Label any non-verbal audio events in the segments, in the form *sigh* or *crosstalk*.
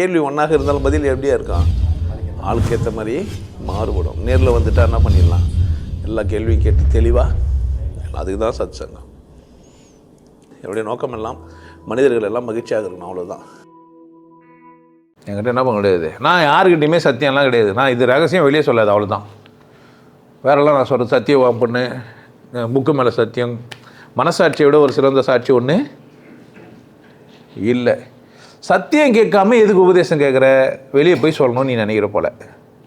கேள்வி ஒன்றாக இருந்தாலும் பதில் எப்படியா இருக்கான் ஆளுக்கு ஏற்ற மாதிரி மாறுபடும். நேரில் வந்துட்டா என்ன பண்ணிடலாம்? எல்லா கேள்வியும் கேட்டு தெளிவாக அதுக்கு தான் சத் சங்கம் என்னுடைய நோக்கம் எல்லாம் மனிதர்கள் எல்லாம் மகிழ்ச்சியாக இருக்கணும் அவ்வளோதான் என்கிட்ட என்ன பண்ண கிடையாது நான் யாருக்கிட்டையுமே சத்தியம்லாம் கிடையாது. நான் இது ரகசியம் வெளியே சொல்லாது அவ்வளோதான் வேறெல்லாம் நான் சொல்கிறது சத்தியம் பொண்ணு புக்கு மேலே சத்தியம் மனசாட்சியை விட ஒரு சிறந்த சாட்சி ஒன்று இல்லை. சத்தியம் கேட்காம எதுக்கு உபதேசம் கேட்குற? வெளியே போய் சொல்லணும்னு நீ நினைக்கிற போல.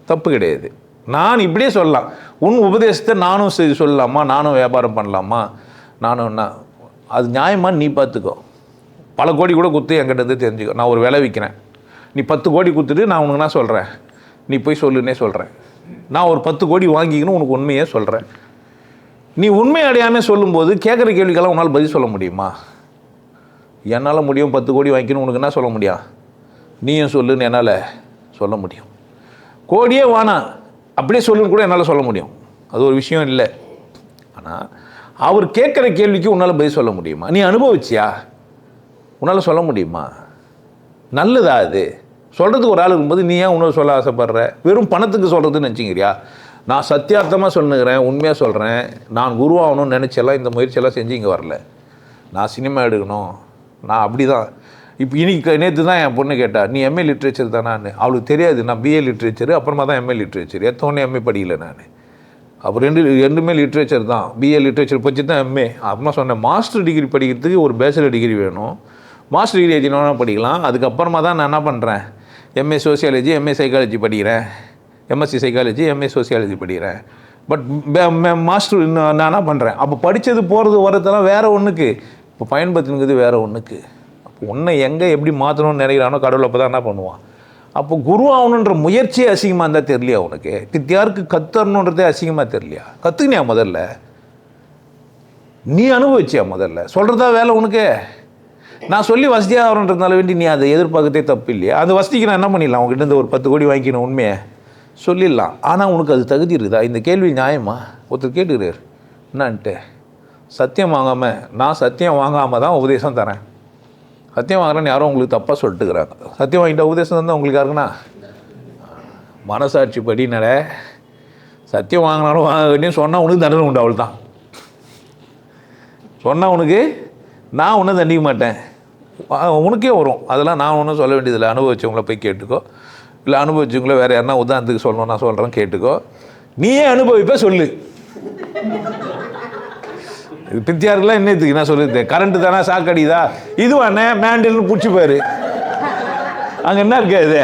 தப்பு கிடையாது. நான் இப்படியே சொல்லலாம். உன் உபதேசத்தை நானும் செய்து சொல்லலாமா? நானும் வியாபாரம் பண்ணலாமா? நானும் என்ன? அது நியாயமா நீ பார்த்துக்கோ. பல கோடி கூட குத்து என்கிட்ட இருந்து தெரிஞ்சுக்கோ. நான் ஒரு விலை விற்கிறேன் நீ பத்து கோடி கொடுத்துட்டு நான் உனக்கு நான் சொல்கிறேன் நீ போய் சொல்லுன்னே சொல்கிறேன் நான் ஒரு பத்து கோடி வாங்கிக்கணும் உனக்கு உண்மையே சொல்கிறேன் நீ உண்மை அடையாமல் சொல்லும்போது கேட்குற கேள்விக்கெல்லாம் உன்னால் பதில் சொல்ல முடியுமா? என்னால் முடியும் பத்து கோடி வாங்கிக்கணும் உனக்கு என்ன சொல்ல முடியும்? நீயும் சொல்லுன்னு என்னால் சொல்ல முடியும். கோடியே வானா. அப்படியே சொல்லுன்னு கூட என்னால் சொல்ல முடியும். அது ஒரு விஷயம் இல்லை. ஆனால் அவர் கேட்குற கேள்விக்கு உன்னால் பதில் சொல்ல முடியுமா? நீ அனுபவிச்சியா? உன்னால் சொல்ல முடியுமா? நல்லதா அது? சொல்கிறதுக்கு ஒரு ஆள் இருக்கும்போது நீ ஏன் உணவு சொல்ல ஆசைப்படுற? வெறும் பணத்துக்கு சொல்கிறதுன்னு நினச்சிங்கிறியா நான் சத்தியார்த்தமாக சொல்லுகிறேன் உண்மையாக சொல்கிறேன் நான் குருவாகணும்னு நினச்செல்லாம் இந்த முயற்சியெல்லாம் செஞ்சு இங்கே வரல. நான் சினிமா எடுக்கணும். நான் அப்படி தான் இப்போ இன்றைக்கி நேற்று தான் என் பொண்ணு கேட்டா நீ எம்ஏ லிட்ரேச்சர் தானான்னு அவளுக்கு தெரியாது நான் பிஏ லிட்ரேச்சர் அப்புறமா தான் எம்ஏ லிட்ரேச்சர் எத்தோடனே எம்ஏ படிக்கல நான். அப்போ ரெண்டு ரெண்டுமே லிட்ரேச்சர் தான். பிஏ லிட்ரேச்சர் படிச்சு தான் எம்ஏ அப்புறமா சொன்னேன் மாஸ்டர் டிகிரி படிக்கிறதுக்கு ஒரு பேச்சுலர் டிகிரி வேணும். மாஸ்டர் டிகிரி எதுனா படிக்கலாம். அதுக்கப்புறமா தான் நான் என்ன பண்ணுறேன் எம்ஏ சோசியாலஜி எம்ஏ சைக்காலஜி படிக்கிறேன். எம்எஸ்சி சைக்காலஜி எம்ஏ சோசியாலஜி படிக்கிறேன். பட் மாஸ்டர் நான் என்ன பண்ணுறேன் அப்போ படித்தது போகிறது வரதெல்லாம் வேறு ஒன்றுக்கு இப்போ பயன்படுத்தினுங்கிறது வேறு ஒன்றுக்கு அப்போ உன்னை எங்கே எப்படி மாற்றணும்னு நினைக்கிறானோ கடவுள் அப்போ தான் என்ன பண்ணுவான்? அப்போ குரு ஆகணுன்ற முயற்சியே அசிங்கமாக இருந்தால் தெரியலையா உனக்கு? பித்தியாருக்கு கத்தரணுன்றதே அசிங்கமாக தெரியலையா? கற்றுக்கினியா முதல்ல? நீ அனுபவிச்சியா முதல்ல? சொல்கிறதா வேலை உனக்கு? நான் சொல்லி வசதியாக ஆகணுன்றதுனால வேண்டி நீ அதை எதிர்பார்க்கத்தே தப்பு இல்லையா? அந்த வசதிக்கு நான் என்ன பண்ணிடலாம்? உங்ககிட்ட இருந்து ஒரு பத்து கோடி வாங்கிக்கணும் உண்மையை? சொல்லிடலாம். ஆனால் உனக்கு அது தகுதி இருக்குதா? இந்த கேள்வி நியாயமா? ஒருத்தர் கேட்டுக்கிறார். என்னான்ட்டு? சத்தியம் வாங்காமல் நான் சத்தியம் வாங்காமல் தான் உபதேசம் தரேன். சத்தியம் வாங்குறேன்னு யாரும் உங்களுக்கு தப்பாக சொல்லிட்டுக்கிறாங்க. சத்தியம் வாங்கிட்ட உபதேசம் தந்தால் உங்களுக்கு யாருக்குண்ணா? மனசாட்சி படி நட. சத்தியம் வாங்கினாலும் வாங்க வேண்டியும் சொன்னால் உனக்கு தண்டனை உண்டு அவள் தான் சொன்னால் உனக்கு நான் ஒன்றும் தண்டிக்க மாட்டேன். உனக்கே வரும். அதெல்லாம் நான் ஒன்றும் சொல்ல வேண்டியதில்லை. அனுபவிச்சவங்கள போய் கேட்டுக்கோ. இல்லை அனுபவிச்சவங்கள வேறு யாருன்னா உதாரணத்துக்கு சொல்லணும் நான் சொல்கிறேன் கேட்டுக்கோ. நீயே அனுபவிப்ப சொல்லு. பித்தியாருக்குலாம் என்னத்துக்கு நான் சொல்லுது கரண்ட்டு தானே? சாக்கடிதா இதுவாண்ணே மேண்டில்னு பிடிச்சி பாரு. அங்கே என்ன இருக்காது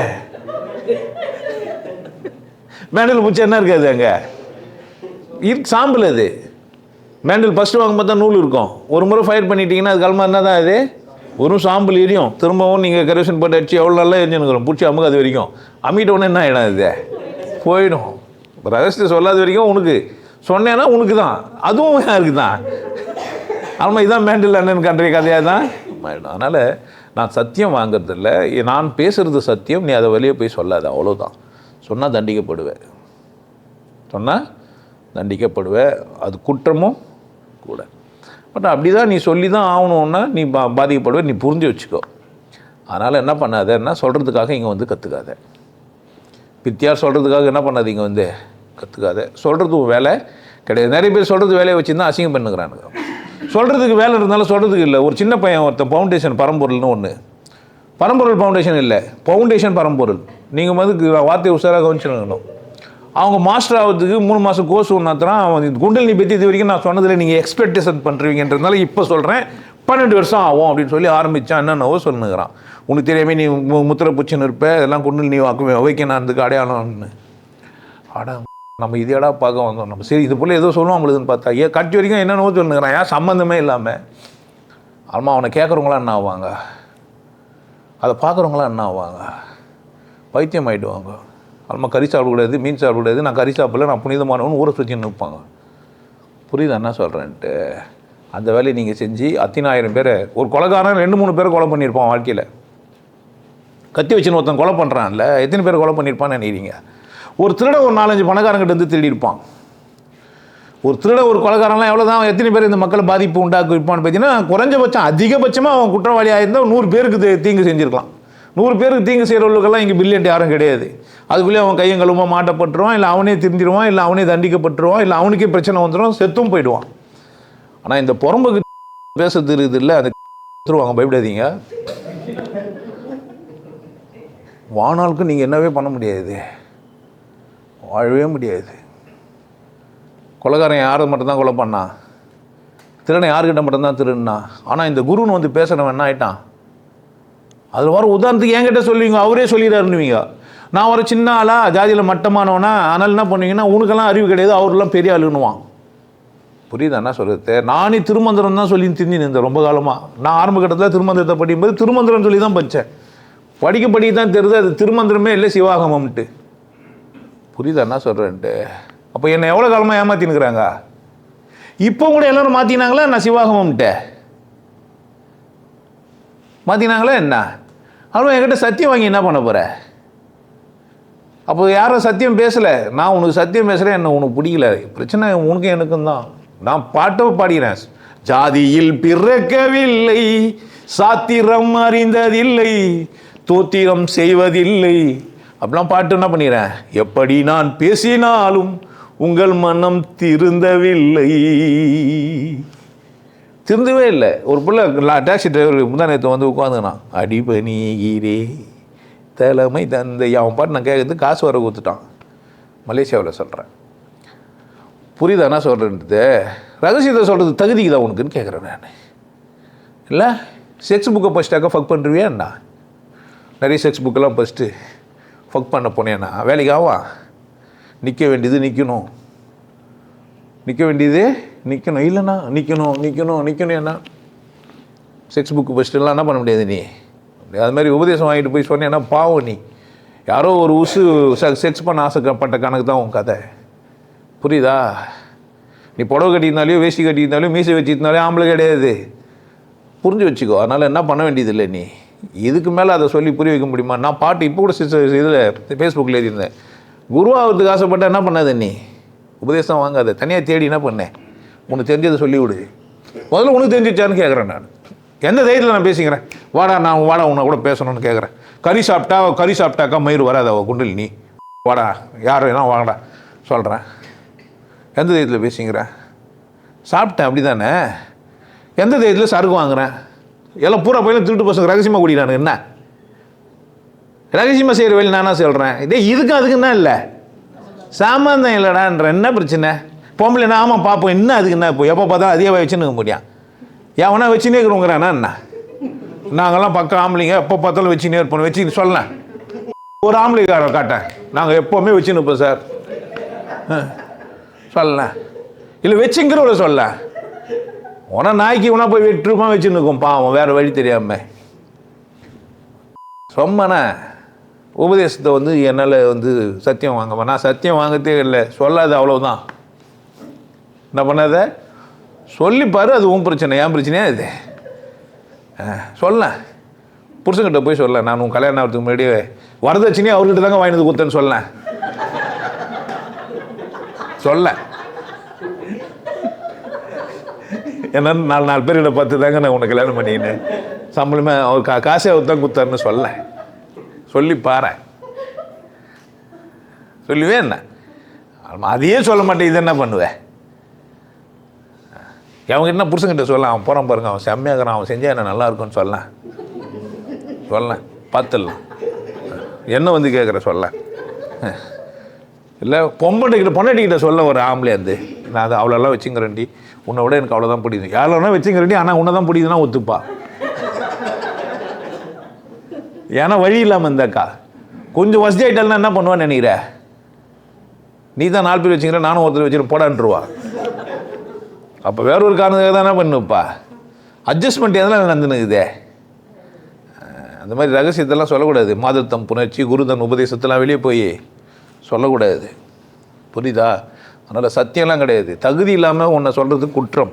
மேண்டில் பிடிச்சா என்ன இருக்காது அங்கே? இருக்கு சாம்பிள் அது. மேண்டில் ஃபஸ்ட்டு வாங்கும்போது தான் நூல் இருக்கும். ஒரு முறை ஃபயர் பண்ணிட்டீங்கன்னா அது கிளம்பா என்ன தான் அது. ஒரு சாம்பிள் எரியும். திரும்பவும் நீங்கள் கரெக்ஷன் போட்டு அடிச்சு எவ்வளோ நல்லா எரிஞ்சுன்னு பிடிச்சி அமுக்கு அது வரைக்கும். அம்மிட்ட உடனே என்ன ஆகிடும் இது போயிடும். ரகசியத்தை சொல்லாத வரைக்கும் உனக்கு. சொன்னேன்னா உனக்கு தான் அதுவும் யாருக்கு தான். ஆமாம் இதான் மேண்டில் அண்ணன் கண்டைய கதையாக தான் அதனால் நான் சத்தியம் வாங்குறதில்ல. நான் பேசுகிறது சத்தியம் நீ அதை வெளியே போய் சொல்லாத அவ்வளோதான் சொன்னால் தண்டிக்கப்படுவேன் சொன்னால் தண்டிக்கப்படுவேன் அது குற்றமும் கூட. பட் அப்படி தான் நீ சொல்லி தான் ஆகணுன்னா நீ பா பாதிக்கப்படுவே நீ புரிஞ்சு வச்சுக்கோ. அதனால் என்ன பண்ணாதன்னா சொல்கிறதுக்காக இங்கே வந்து கற்றுக்காத பித்தியார் சொல்கிறதுக்காக என்ன பண்ணாது இங்கே வந்து? கற்றுக்காத சொல்கிறது வேலை கிடையாது. நிறைய பேர் சொல்கிறது வேலையை வச்சுருந்தா அசிங்கம் பண்ணுகிறானுங்க சொல்கிறதுக்கு வேலை இருந்தாலும் சொல்கிறதுக்கு இல்லை. ஒரு சின்ன பையன் ஒருத்தன் ஃபவுண்டேஷன் பரம்பொருள்னு ஒன்று பரம்பொருள் ஃபவுண்டேஷன் இல்லை. ஃபவுண்டேஷன் பரம்பொருள். நீங்கள் வந்து வார்த்தையை உஷாராக கவனிச்சுக்கணும். அவங்க மாஸ்டர் ஆகிறதுக்கு மூணு மாதம் கோர்ஸ் ஒன்று அவன் இந்த குண்டலினி பற்றி இது வரைக்கும் நான் சொன்னதில் நீங்கள் எக்ஸ்பெக்டேஷன் பண்ணுறீங்கன்றதுனால இப்போ சொல்கிறேன் பன்னெண்டு வருஷம் ஆகும் அப்படின்னு சொல்லி ஆரம்பித்தான் என்னென்னவோ சொல்லுங்கிறான் உனக்கு தெரியாமல் நீ மு- முத்திரை பூச்சின்னு இருப்ப. இதெல்லாம் குண்டல் நீ வைக்க நான் அதுக்கு அடையாளம்னு. அடா நம்ம இதையடா பார்க்க வந்தோம். நம்ம சரி இது போல் ஏதோ சொல்லுவோம் நம்மளுதுன்னு பார்த்தா ஏன் கட்சி வரைக்கும் என்னென்னவோ சொல்லுங்கிறான். ஏன் சம்மந்தமே இல்லாமல் ஆமாம் அவனை கேட்குறவங்களாம் என்ன ஆவாங்க? அதை பார்க்குறவங்களாம் என்ன ஆவாங்க? பைத்தியம் ஆகிடுவாங்க அல்மா கறி சாப்பிடக்கூடாது மீன் சாப்பிடக்கூடாது நான் கறி சாப்பிடல நான் புனிதமானவன் ஊரை சுற்றி நிற்பாங்க புரியுதா என்ன சொல்கிறேன்ட்டு அந்த வேலையை நீங்கள் செஞ்சு அத்தினாயிரம் பேரை ஒரு கொலைக்காரன் ரெண்டு மூணு பேரை கொலை பண்ணியிருப்பான் வாழ்க்கையில். கத்தி வச்சுன்னு ஒருத்தன் கொலை பண்ணுறான்ல எத்தனை பேர் கொலை பண்ணியிருப்பான்னு நினைக்கிறீங்க? ஒரு திருட ஒரு நாலஞ்சு பணக்காரங்கிட்ட இருந்து திருடியிருப்பான் ஒரு திருட ஒரு கொலகாரன்லாம் எவ்வளோ தான் எத்தனை பேர் இந்த மக்களை பாதிப்பு உண்டாக்கி இருப்பான்னு பார்த்தீங்கன்னா குறைஞ்சபட்சம் அதிகபட்சமாக அவன் குற்றவாளி ஆயிருந்தால் நூறு பேருக்கு தீங்கு செஞ்சுருக்கலாம். நூறு பேருக்கு தீங்கு செய்கிறவர்களுக்கெல்லாம் இங்கே பில்லியன்ட் யாரும் கிடையாது. அதுக்குள்ளேயே அவன் கையும் கழுவ மாட்டப்பட்டுருவான் இல்லை அவனே திருந்திடுவான் இல்லை அவனே தண்டிக்கப்பட்டுருவான் இல்லை அவனுக்கே பிரச்சனை வந்துடும் செத்தும் போயிடுவான். ஆனால் இந்த புறம்புக்கு *laughs* பேச தெரியுது இல்லை அந்த *laughs* திருவாங்க பயப்படாதீங்க. வானாளுக்கு நீங்கள் என்னவே பண்ண முடியாது. வாழவே முடியாது. கொலைக்காரன் யாரை மட்டும்தான் கொலை பண்ணான் திருடனை யாருக்கிட்ட மட்டும்தான் திருடுனா? ஆனால் இந்த குருன்னு வந்து பேசுகிறவன் என்ன ஆயிட்டான்? அதில் வர உதாரணத்துக்கு என்கிட்ட சொல்லுவீங்க அவரே சொல்லிடுறாருன்னுவீங்க. நான் ஒரு சின்ன ஆளா ஜாதியில் மட்டமானவனா ஆனால் என்ன பண்ணுவீங்கன்னா உனக்கெல்லாம் அறிவு கிடையாது அவரெல்லாம் பெரிய ஆளுன்னுவான். புரியுதா என்ன சொல்கிறது நானே திருமந்திரம் தான் சொல்லி திரிஞ்சு நின்றேன் ரொம்ப காலமாக நான் ஆரம்ப கட்டத்தில் திருமந்திரத்தை படிக்கும்போது திருமந்திரம் சொல்லி தான் படித்தேன் படிக்க படிக்க தான் தெரியுது அது திருமந்திரமே இல்லை சிவாகமம்ட்டு புரியுதா என்ன சொல்கிறேன்ட்டு அப்போ என்னை எவ்வளோ காலமாக ஏமாத்தினுக்கிறாங்க இப்போ கூட எல்லோரும் மாற்றினாங்களா நான் சிவாகமம்ட்டு. மாற்றினாங்களா என்ன? அவன் என்கிட்ட சத்தியம் வாங்கி என்ன பண்ண போகிற அப்போ யாரும் சத்தியம் பேசலை. நான் உனக்கு சத்தியம் பேசுகிறேன் என்ன உனக்கு பிடிக்கல. பிரச்சனை உனக்கும் எனக்கும் தான். நான் பாட்டை பாடுகிறேன் ஜாதியில் பிறக்கவில்லை சாத்திரம் அறிந்ததில்லை தோத்திரம் செய்வதில்லை. அப்படிலாம் பாட்டு என்ன பண்ணிடுறேன் எப்படி நான் பேசினாலும் உங்கள் மனம் திருந்தவில்லை. திருந்தவே இல்லை. ஒரு பிள்ளை டாக்ஸி டிரைவர் முந்தா நேற்று வந்து உட்காந்துனான் அடிபணிகிறே தலைமை தந்தை. அவன் பாட்டு நான் கேட்கறது காசு வர கொடுத்துட்டான். மலேசியாவில் சொல்கிறேன் புரியுதா என்ன சொல்கிறேன்றது ரகசியத்தை சொல்கிறது தகுதிக்கு தான் உனக்குன்னு கேட்குறேன் நான். இல்லை? செக்ஸ் புக்கை ஃபஸ்ட்டாக்கா ஃபக் பண்ணுறியா என்ன? நிறைய செக்ஸ் புக்கெல்லாம் ஃபஸ்ட்டு ஃபக் பண்ண போனேன்னா வேலைக்காவா நிற்க வேண்டியது நிற்கணும் நிற்க வேண்டியது நிற்கணும் இல்லைண்ணா நிற்கணும் நிற்கணும் நிற்கணும் என்ன? செக்ஸ் புக்கு ஃபஸ்ட்டுலாம் என்ன பண்ண முடியாது நீ? அது மாதிரி உபதேசம் வாங்கிட்டு போய் சொன்னேன்னா பாவம் நீ. யாரோ ஒரு உசு செக்ஸ் பண்ண ஆசைப்பட்ட கணக்கு தான் உன் கதை. புரியுதா? நீ புடவை கட்டியிருந்தாலையோ வேஷ்டி கட்டியிருந்தாலையோ மீசை வச்சுருந்தாலே ஆம்பளை கிடையாது. புரிஞ்சு வச்சுக்கோ. அதனால் என்ன பண்ண வேண்டியதில்லை நீ? இதுக்கு மேலே அதை சொல்லி புரிய வைக்க முடியுமா? நான் பாட்டு இப்போ கூட இதில் ஃபேஸ்புக்கில் எழுதியிருந்தேன். குருவாகிறதுக்கு ஆசைப்பட்ட என்ன பண்ணாத நீ? உபதேசம் வாங்காத. தனியாக தேடி என்ன பண்ணேன் உனக்கு தெரிஞ்சதை சொல்லிவிடு. முதல்ல உனக்கு தெரிஞ்சிச்சான்னு கேட்குறேன் நான். எந்த தைரியத்தில் நான் பேசிக்கிறேன்? வாடா நான் வாடா உன்னை கூட பேசணும்னு கேட்குறேன் கறி சாப்பிட்டா கறி சாப்பிட்டாக்கா மயிர் வராத அவள் குண்டில் நீ? வாடா யார் வேணா வாங்கடா சொல்கிறேன் எந்த தைரியத்தில் பேசிக்கிறேன்? சாப்பிட்டேன் அப்படி தானே எந்த தைரியத்தில் சரக்கு வாங்குறேன்? எல்லாம் பூரா பையில திருட்டு பசங்க ரகசியமாக குடிக்கிறானு என்ன? ரகசியமாக செய்கிற வேலை நானாக சொல்கிறேன் இதே இதுக்கும் அதுக்குன்னா இல்லை. சாமந்தம் இல்லைடான்ற என்ன பிரச்சனை? பொம்பளைனா ஆமாம் பார்ப்போம் என்ன அதுக்கு என்ன இப்போ? எப்போ பார்த்தா அதே வச்சுன்னு இருக்க முடியும். எவனா வச்சுனே இருக்கிறோங்கிறானா என்ன? நாங்கள்லாம் பக்கம் ஆம்பளைங்க எப்போ பார்த்தாலும் வச்சுனே இருப்போம். வச்சுன்னு சொல்லலாம் ஒரு ஆம்பளைக்கார காட்டேன். நாங்கள் எப்போவுமே வச்சுன்னு இருப்போம் சார். சொல்லலாம் இல்லை வச்சுங்கிறவள சொல்ல உன நாய்க்கு உனா போய் வெற்றுமா வச்சுன்னு இருக்கும் பாவம் வேறு வழி தெரியாமல் சொம்மண்ணா உபதேசத்தை வந்து என்னால் வந்து சத்தியம் வாங்கப்பா நான் சத்தியம் வாங்கத்தே இல்லை சொல்லாது அவ்வளோதான் என்ன பண்ணாத? சொல்லிப்பாரு அது உன் பிரச்சனை என் பிரச்சனையா இது? சொல்ல. புருஷன்கிட்ட போய் சொல்ல நான் உன் கல்யாணம் ஆகிறதுக்கு முன்னாடியே வரதட்சணையே அவர்கிட்ட தாங்க வாங்கினது கொடுத்தேன்னு சொல்ல. சொல்ல. ஏன்னா நாலு நாலு பேர்கிட்ட பார்த்து தாங்க நான் உனக்கு கல்யாணம் பண்ணிக்கினேன் சம்பளமே அவர் கா காசே அவர் தான் கொடுத்தாருன்னு சொல்ல. சொல்லி பாரு சொல்லுவே என்ன? அதையே சொல்ல மாட்டேன் இது என்ன பண்ணுவேன் அவங்க என்ன புருஷங்கிட்ட சொல்லலாம் அவன் போகிறான் பாருங்க அவன் செம்மையாகிறான் அவன் செஞ்சால் என்ன நல்லா இருக்கும்னு சொல்லலாம் சொல்லலாம் பார்த்துடலாம். என்ன வந்து கேட்குற சொல்ல இல்லை பொம்பளைக்கிட்ட பொண்டாட்டிக்கிட்ட சொல்ல ஒரு ஆம்பளை வந்து. நான் அதை அவ்வளோலாம் வச்சுங்கிறேன்டி. உன்னை விட எனக்கு அவ்வளோதான் பிடிக்கும் யாரெல்லாம் வச்சுங்கிறேன்டி ஆனால் உன்னை தான் பிடிக்குதுன்னா ஒத்துப்பா. ஏன்னா வழி இல்லாமல் இருந்தாக்கா கொஞ்சம் வசதி ஆகிட்டாலும் என்ன பண்ணுவான்னு நினைக்கிற? நீ தான் நாலு பேர் வச்சுக்கிற நானும் ஒருத்தர் வச்சுட்டு போடான்ட்டுருவா அப்போ வேற ஒரு காரணத்துக்காக தான் என்ன பண்ணுப்பா அட்ஜஸ்ட்மெண்ட் எதனால் நடந்துனுக்குதே? அந்த மாதிரி ரகசியத்தெல்லாம் சொல்லக்கூடாது. மாதத்தம் புணர்ச்சி குருதன் உபதேசத்தெல்லாம் வெளியே போய் சொல்லக்கூடாது. புரியுதா? அதனால் சத்தியம்லாம் கிடையாது. தகுதி இல்லாமல் உன்னை சொல்கிறது குற்றம்.